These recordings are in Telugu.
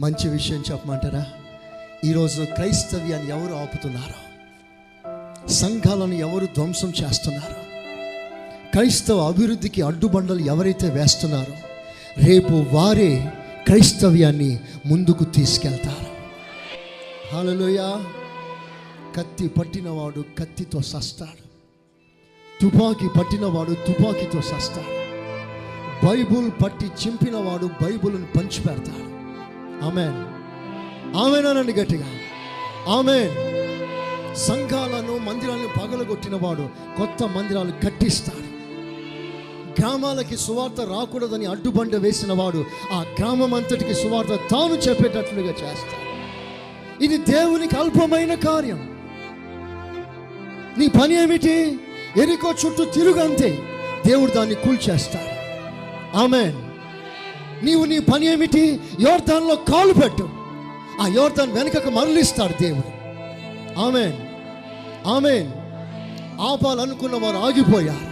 మంచి విషయం చెప్పమంటారా? ఈరోజు క్రైస్తవ్యాన్ని ఎవరు ఆపుతున్నారు? సంఘాలను ఎవరు ధ్వంసం చేస్తున్నారు? క్రైస్తవ అభివృద్ధికి అడ్డుబండలు ఎవరైతే వేస్తున్నారో రేపు వారే క్రైస్తవ్యాన్ని ముందుకు తీసుకెళ్తారు. హాలలోయ కత్తి పట్టినవాడు కత్తితో సస్తాడు. తుపాకీ పట్టినవాడు తుపాకీతో సస్తాడు. బైబుల్ పట్టి చింపినవాడు బైబుల్ని పంచిపెడతాడు. ఆమెన్. ఆమెనానండి గట్టిగా. ఆమె సంఘాలను మందిరాలను పగలగొట్టిన వాడు కొత్త మందిరాలు కట్టిస్తాడు. గ్రామాలకి సువార్త రాకూడదని అడ్డుబండ వేసిన వాడు ఆ గ్రామం అంతటికి సువార్త తాను చెప్పేటట్లుగా చేస్తాడు. ఇది దేవునికి అల్పమైన కార్యం. నీ పని ఏమిటి? ఎరికో చుట్టూ తిరుగంతే దేవుడు దాన్ని కూల్చేస్తాడు. ఆమెన్. నీవు నీ పని ఏమిటి? యోర్ధాన్లో కాలు పెట్టు. ఆ యోర్ధాన్ వెనుకకు మరలిస్తాడు దేవుడు. ఆమెన్. ఆమెన్. ఆపాలనుకున్న వారు ఆగిపోయారు.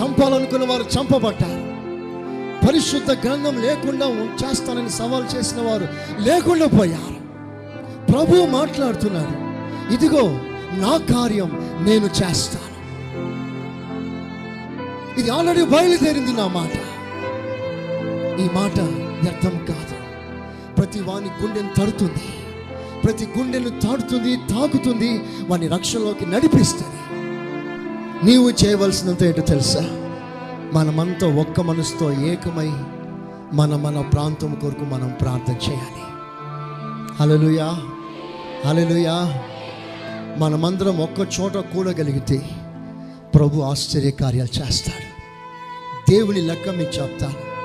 చంపాలనుకున్న వారు చంపబడ్డారు. పరిశుద్ధ గ్రంథం లేకుండా చేస్తానని సవాల్ చేసిన వారు లేకుండా పోయారు. ప్రభు మాట్లాడుతున్నాడు ఇదిగో నా కార్యం నేను చేస్తాను. ఇది ఆల్రెడీ బయలుదేరింది నా మాట. ఈ మాట వ్యర్థం కాదు. ప్రతి వాని గుండెను తడుతుంది. ప్రతి గుండెను తాడుతుంది తాకుతుంది. వాని రక్షణలోకి నడిపిస్తుంది. నీవు చేయవలసినంత ఏంటో తెలుసా? మనమంతా ఒక్క మనసుతో ఏకమై మన మన ప్రాంతం కొరకు మనం ప్రార్థన చేయాలి. హలలుయా హలలుయా మనమందరం ఒక్క చోట కూడగలిగితే ప్రభు ఆశ్చర్య కార్యాలు చేస్తాడు. దేవుని లెక్క మీకు చెప్తాను.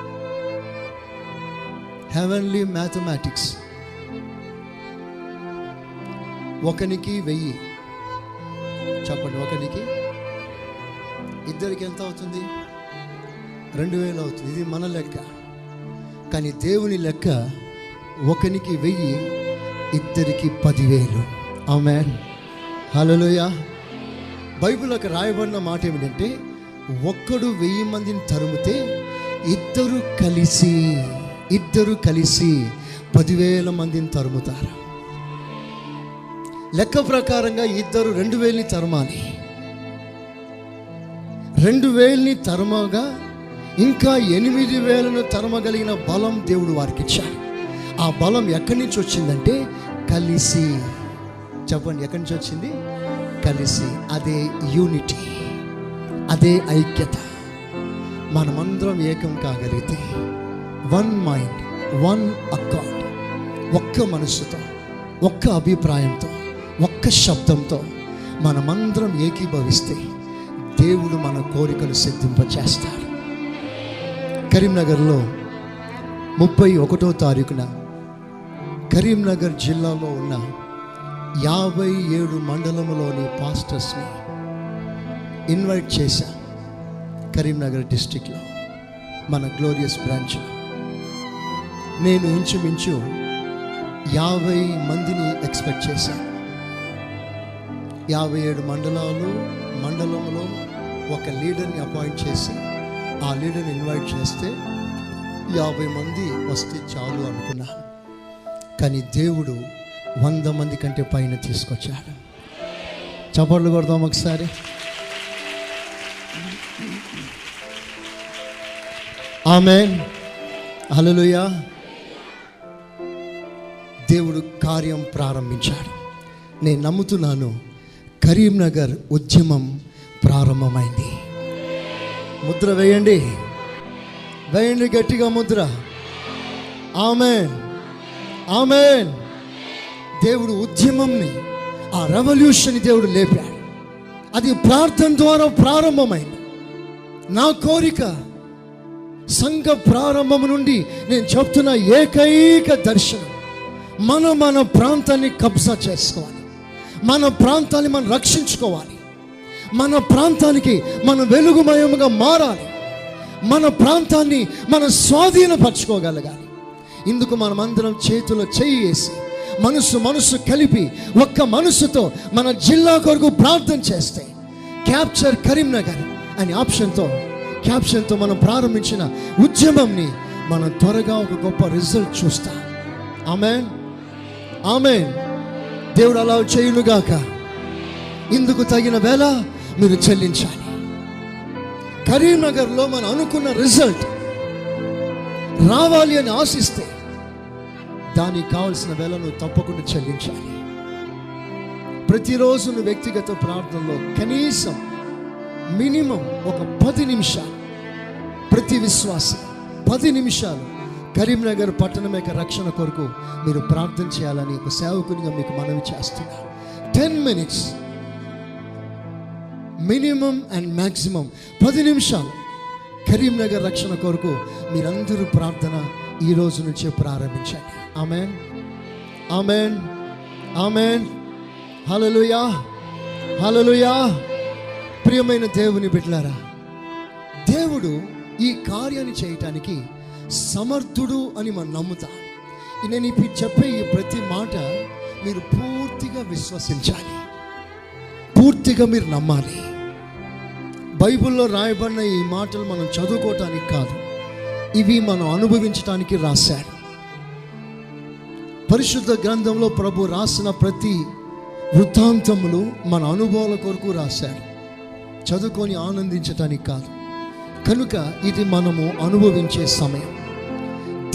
హెవెన్లీ మ్యాథమెటిక్స్ ఒకనికి వెయ్యి. చెప్పండి ఒకనికి. ఇద్దరికి ఎంత అవుతుంది? రెండు వేలు అవుతుంది. ఇది మన లెక్క. కానీ దేవుని లెక్క ఒకనికి వెయ్యి ఇద్దరికి పదివేలు. ఆమె హలోయ బైబిల్లోకి రాయబడిన మాట ఏమిటంటే ఒక్కడు వెయ్యి మందిని తరుముతే ఇద్దరు కలిసి ఇద్దరు కలిసి పదివేల మందిని తరుముతారు. లెక్క ప్రకారంగా ఇద్దరు రెండు వేలని తరమాలి. రెండు వేలని తరమగా ఇంకా ఎనిమిది వేలను తరమగలిగిన బలం దేవుడు వారికి ఇచ్చాడు ఆ బలం ఎక్కడి నుంచి వచ్చిందంటే కలిసి చెప్పండి ఎక్కడి నుంచి వచ్చింది? కలిసి అదే యూనిటీ అదే ఐక్యత. మనమందరం ఏకం కాగలిగితే వన్ మైండ్ వన్ అకార్డ్ ఒక్క మనసుతో ఒక్క అభిప్రాయంతో ఒక్క శబ్దంతో మనమందరం ఏకీభవిస్తే దేవుడు మన కోరికలు సిద్ధింపచేస్తాడు. కరీంనగర్లో ముప్పై ఒకటో తారీఖున కరీంనగర్ జిల్లాలో ఉన్న యాభై ఏడు మండలంలోని పాస్టర్స్ని ఇన్వైట్ చేశా కరీంనగర్ డిస్టిక్లో మన గ్లోరియస్ బ్రాంచ్లో. నేను ఇంచుమించు యాభై మందిని ఎక్స్పెక్ట్ చేశాను యాభై ఏడు మండలాలు మండలంలో ఒక లీడర్ని అపాయింట్ చేసి ఆ లీడర్ని ఇన్వైట్ చేస్తే యాభై మంది వస్తే చాలు అనుకున్నాను కానీ దేవుడు వంద మంది కంటే పైన తీసుకొచ్చాడు. చప్పట్లు కొడదాం ఒకసారి. ఆమె హలోయా దేవుడు కార్యం ప్రారంభించాడు. నేను నమ్ముతున్నాను కరీంనగర్ ఉద్యమం ప్రారంభమైంది. ముద్ర వేయండి. వేయండి గట్టిగా ముద్ర. ఆమె ఆమెన్. దేవుడు ఉద్యమంని ఆ రెవల్యూషన్ దేవుడు లేపాడు. అది ప్రార్థన ద్వారా ప్రారంభమైంది. నా కోరిక సంఘ ప్రారంభం నుండి నేను చెప్తున్న ఏకైక దర్శనం. మనం మన ప్రాంతాన్ని కబ్జా చేసుకోవాలి. మన ప్రాంతాన్ని మనం రక్షించుకోవాలి. మన ప్రాంతానికి మనం వెలుగుమయముగా మారాలి. మన ప్రాంతాన్ని మనం స్వాధీనపరచుకోగలగాలి. ఇందుకు మనమందరం చేతిలో చేయి వేసి మనసు మనసు కలిపి ఒక్క మనసుతో మన జిల్లా కొరకు ప్రార్థన చేస్తే క్యాప్చర్ కరీంనగర్ అనే ఆప్షన్తో క్యాప్షన్తో మనం ప్రారంభించిన ఉద్యమంని మనం త్వరగా ఒక గొప్ప రిజల్ట్ చూస్తాం. ఆమెన్. ఆమె దేవుడు అలా చేయునుగాక. ఇందుకు తగిన వేళ మీరు చెల్లించాలి. కరీంనగర్లో మనం అనుకున్న రిజల్ట్ రావాలి అని ఆశిస్తే దానికి కావలసిన వేళ నువ్వు తప్పకుండా చెల్లించాలి. ప్రతిరోజు నువ్వు వ్యక్తిగత ప్రార్థనలో కనీసం మినిమం ఒక పది నిమిషాలు ప్రతి విశ్వాసం పది నిమిషాలు కరీంనగర్ పట్టణం యొక్క రక్షణ కొరకు మీరు ప్రార్థన చేయాలని ఒక సేవకునిగా మీకు మనవి చేస్తున్నాను ten minutes minimum and maximum పది నిమిషాలు కరీంనగర్ రక్షణ కొరకు మీరందరూ ప్రార్థన ఈ రోజు నుంచే ప్రారంభించండి. Amen amen amen hallelujah hallelujah ప్రియమైన దేవుని బిడ్డలారా దేవుడు ఈ కార్యాన్ని చేయటానికి సమర్థుడు అని మనం నమ్ముతాం. నేను ఇప్పుడు చెప్పే ఈ ప్రతి మాట మీరు పూర్తిగా విశ్వసించాలి. పూర్తిగా మీరు నమ్మాలి. బైబిల్లో రాయబడిన ఈ మాటలు మనం చదువుకోవటానికి కాదు ఇవి మనం అనుభవించటానికి రాశాడు పరిశుద్ధ గ్రంథంలో ప్రభు రాసిన ప్రతి వృత్తాంతములు మన అనుభవాల కొరకు రాశాడు చదువుకొని ఆనందించటానికి కాదు. కనుక ఇది మనము అనుభవించే సమయం.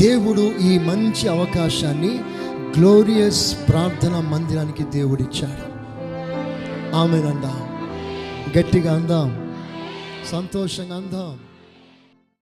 దేవుడు ఈ మంచి అవకాశాన్ని గ్లోరియస్ ప్రార్థన మందిరానికి దేవుడిచ్చాడు. ఆమెనందాం గట్టిగా అందాం. సంతోషంగా అందాం.